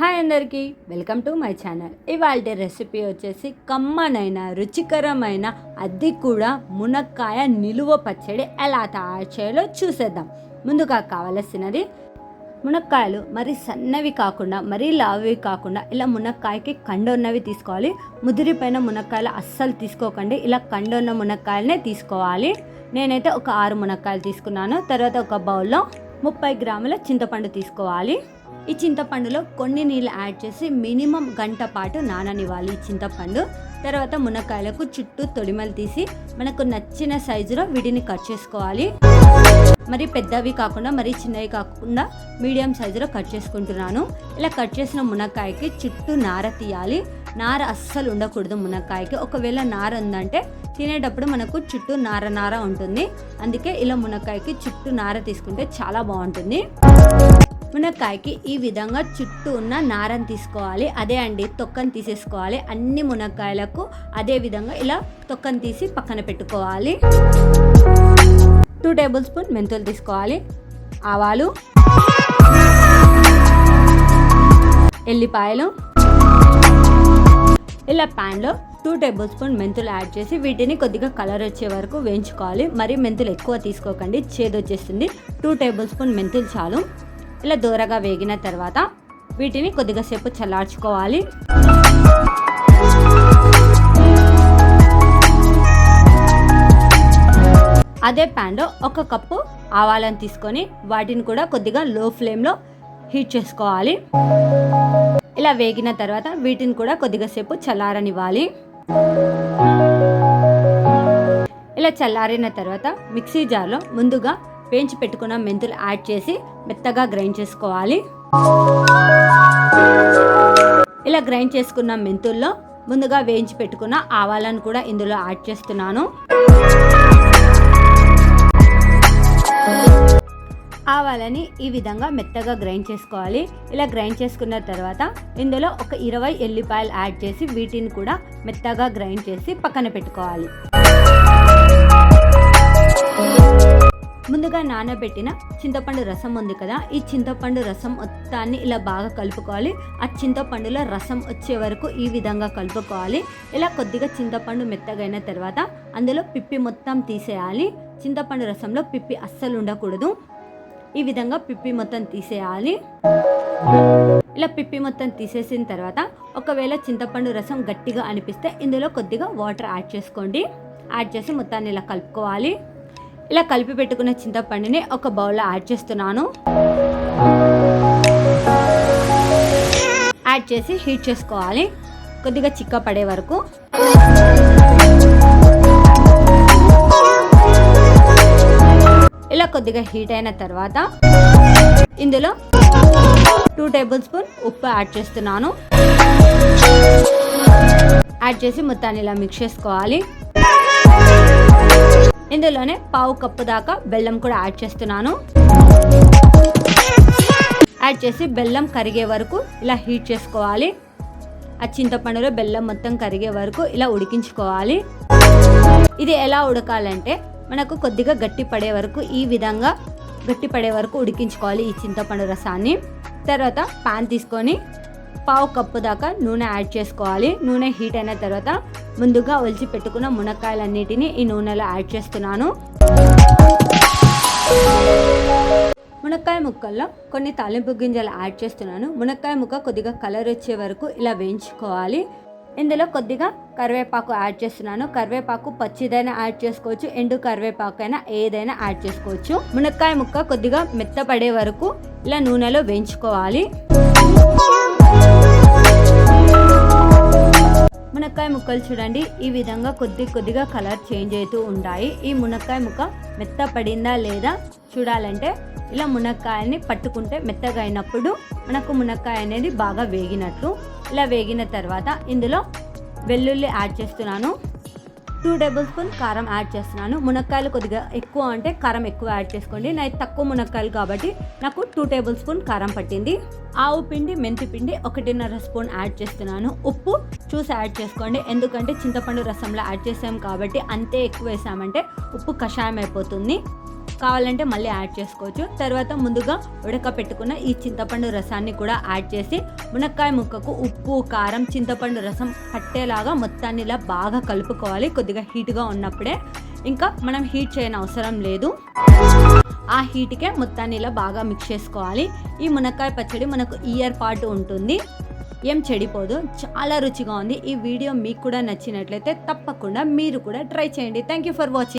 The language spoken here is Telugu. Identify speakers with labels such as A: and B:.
A: హాయ్ అందరికీ వెల్కమ్ టు మై ఛానల్. ఇవాళ రెసిపీ వచ్చేసి కమ్మనైన రుచికరమైన అది కూడా మునక్కాయ నిలువ పచ్చడి ఎలా తయారు చేయాలో చూసేద్దాం. ముందుగా కావలసినది మునక్కాయలు. మరి సన్నవి కాకుండా మరీ లావి కాకుండా ఇలా మునక్కాయకి కండున్నవి తీసుకోవాలి. ముదిరిపోయిన మునక్కాయలు అస్సలు తీసుకోకండి. ఇలా కండున్న మునక్కాయలనే తీసుకోవాలి. నేనైతే ఒక ఆరు మునక్కాయలు తీసుకున్నాను. తర్వాత ఒక బౌల్లో ముప్పై గ్రాముల చింతపండు తీసుకోవాలి. ఈ చింతపండులో కొన్ని నీళ్ళు యాడ్ చేసి మినిమం గంట పాటు నాననివ్వాలి ఈ చింతపండు. తర్వాత మునక్కాయలకు చుట్టూ తొడిమలు తీసి మనకు నచ్చిన సైజులో వీటిని కట్ చేసుకోవాలి. మరి పెద్దవి కాకుండా మరి చిన్నవి కాకుండా మీడియం సైజులో కట్ చేసుకుంటున్నాను. ఇలా కట్ చేసిన మునక్కాయకి చుట్టూ నార తీయాలి. నార అస్సలు ఉండకూడదు మునక్కాయకి. ఒకవేళ నార ఉందంటే తినేటప్పుడు మనకు చుట్టూ నార నార ఉంటుంది. అందుకే ఇలా మునక్కాయకి చుట్టూ నార తీసుకుంటే చాలా బాగుంటుంది. మునక్కాయకి ఈ విధంగా చుట్టూ ఉన్న నారని తీసుకోవాలి అదే అండి తొక్కను తీసేసుకోవాలి. అన్ని మునక్కాయలకు అదే విధంగా ఇలా తొక్కను తీసి పక్కన పెట్టుకోవాలి. టూ టేబుల్ స్పూన్ మెంతులు తీసుకోవాలి. ఆవాలు ఎల్లిపాయలు ఇలా ప్యాన్లో టూ టేబుల్ స్పూన్ మెంతులు యాడ్ చేసి వీటిని కొద్దిగా కలర్ వచ్చే వరకు వేయించుకోవాలి. మరి మెంతులు ఎక్కువ తీసుకోకండి చేదు వచ్చేస్తుంది టూ టేబుల్ స్పూన్ మెంతులు చాలు. ఇలా దూరగా వేగిన తర్వాత వీటిని కొద్దిగా సేపు చల్లార్చుకోవాలి. అదే ప్యాన్లో ఒక కప్పు ఆవాలను తీసుకొని వాటిని కూడా కొద్దిగా లో ఫ్లేమ్లో హీట్ చేసుకోవాలి. ఇలా వేగిన తర్వాత వీటిని కూడా కొద్దిగా సేపు చల్లారనివ్వాలి. ఇలా చల్లారిన తర్వాత మిక్సీ జార్లో ముందుగా వేయించి పెట్టుకున్న మెంతులు యాడ్ చేసి మెత్తగా గ్రైండ్ చేసుకోవాలి. ఇలా గ్రైండ్ చేసుకున్న మెంతుల్లో ముందుగా వేయించి పెట్టుకున్న ఆవాలను కూడా ఇందులో యాడ్ చేస్తున్నాను. ఆవాలని ఈ విధంగా మెత్తగా గ్రైండ్ చేసుకోవాలి. ఇలా గ్రైండ్ చేసుకున్న తర్వాత ఇందులో ఒక ఇరవై ఎల్లిపాయలు యాడ్ చేసి వీటిని కూడా మెత్తగా గ్రైండ్ చేసి పక్కన పెట్టుకోవాలి. ముందుగా నానబెట్టిన చింతపండు రసం ఉంది కదా ఈ చింతపండు రసం మొత్తాన్ని ఇలా బాగా కలుపుకోవాలి. ఆ చింతపండులో రసం వచ్చే వరకు ఈ విధంగా కలుపుకోవాలి. ఇలా కొద్దిగా చింతపండు మెత్తగైన తర్వాత అందులో పిప్పి మొత్తం తీసేయాలి. చింతపండు రసంలో పిప్పి అస్సలు ఉండకూడదు. ఈ విధంగా పిప్పి మొత్తం తీసేయాలి. ఇలా పిప్పి మొత్తం తీసేసిన తర్వాత ఒకవేళ చింతపండు రసం గట్టిగా అనిపిస్తే ఇందులో కొద్దిగా వాటర్ యాడ్ చేసుకోండి. యాడ్ చేసి మొత్తాన్ని ఇలా కలుపుకోవాలి. ఇలా కలిపి పెట్టుకున్న చింతపండుని ఒక బౌల్లో యాడ్ చేస్తున్నాను. యాడ్ చేసి హీట్ చేసుకోవాలి. కొద్దిగా చిక్క పడే వరకు. ఇలా కొద్దిగా హీట్ అయిన తర్వాత ఇందులో టూ టేబుల్ స్పూన్ ఉప్పు యాడ్ చేస్తున్నాను. యాడ్ చేసి మొత్తాన్ని ఇలా మిక్స్ చేసుకోవాలి. ఇందులోనే పావు కప్పు దాకా బెల్లం కూడా యాడ్ చేస్తున్నాను. యాడ్ చేసి బెల్లం కరిగే వరకు ఇలా హీట్ చేసుకోవాలి. ఆ చింతపండులో బెల్లం మొత్తం కరిగే వరకు ఇలా ఉడికించుకోవాలి. ఇది ఎలా ఉడకాలంటే మనకు కొద్దిగా గట్టి పడే వరకు ఈ విధంగా గట్టి పడే వరకు ఉడికించుకోవాలి ఈ చింతపండు రసాన్ని. తర్వాత పాన్ తీసుకొని పావు కప్పు దాకా నూనె యాడ్ చేసుకోవాలి. నూనె హీట్ అయిన తర్వాత ముందుగా ఒలిచి పెట్టుకున్న మునక్కాయలన్నిటిని ఈ నూనెలో యాడ్ చేస్తున్నాను. మునక్కాయ ముక్కల్లో కొన్ని తాలింపు గింజలు యాడ్ చేస్తున్నాను. మునక్కాయ ముక్క కొద్దిగా కలర్ వచ్చే వరకు ఇలా వేయించుకోవాలి. ఇందులో కొద్దిగా కరివేపాకు యాడ్ చేస్తున్నాను. కరివేపాకు పచ్చిదైనా యాడ్ చేసుకోవచ్చు. ఎండు కరివేపాకు అయినా ఏదైనా యాడ్ చేసుకోవచ్చు. మునక్కాయ ముక్క కొద్దిగా మెత్తపడే వరకు ఇలా నూనెలో వేయించుకోవాలి. మునక్కాయ ముక్కలు చూడండి. ఈ విధంగా కొద్ది కొద్దిగా కలర్ చేంజ్ అవుతూ ఉంటాయి. ఈ మునక్కాయ ముక్క మెత్త పడిందా లేదా చూడాలంటే ఇలా మునక్కాయని పట్టుకుంటే మెత్తగా అయినప్పుడు మనకు మునక్కాయ అనేది బాగా వేగినట్లు. ఇలా వేగిన తర్వాత ఇందులో వెల్లుల్లి యాడ్ చేస్తున్నాను. టూ టేబుల్ స్పూన్ కారం యాడ్ చేస్తున్నాను. మునక్కాయలు కొద్దిగా ఎక్కువ అంటే కారం ఎక్కువ యాడ్ చేసుకోండి. నాకు తక్కువ మునక్కాయలు కాబట్టి నాకు టూ టేబుల్ స్పూన్ కారం పట్టింది. ఆవు పిండి మెంతి పిండి ఒకటిన్నర స్పూన్ యాడ్ చేస్తున్నాను. ఉప్పు చూసి యాడ్ చేసుకోండి. ఎందుకంటే చింతపండు రసంలో యాడ్ చేసాం కాబట్టి అంతే ఎక్కువ వేసామంటే ఉప్పు కషాయం అయిపోతుంది కావాలంటే మళ్ళీ యాడ్ చేసుకోవచ్చు. తర్వాత ముందుగా ఉడకపెట్టుకున్న ఈ చింతపండు రసాన్ని కూడా యాడ్ చేసి మునక్కాయ ముక్కకు ఉప్పు కారం చింతపండు రసం పట్టేలాగా మొత్తాన్ని ఇలా బాగా కలుపుకోవాలి. కొద్దిగా హీట్గా ఉన్నప్పుడే. ఇంకా మనం హీట్ చేయని అవసరం లేదు. ఆ హీట్కే మొత్తాన్ని ఇలా బాగా మిక్స్ చేసుకోవాలి. ఈ మునక్కాయ పచ్చడి మనకు ఇయర్ పాటు ఉంటుంది. ఏం చెడిపోదు. చాలా రుచిగా ఉంది. ఈ వీడియో మీకు కూడా నచ్చినట్లయితే తప్పకుండా మీరు కూడా ట్రై చేయండి. Thank you for watching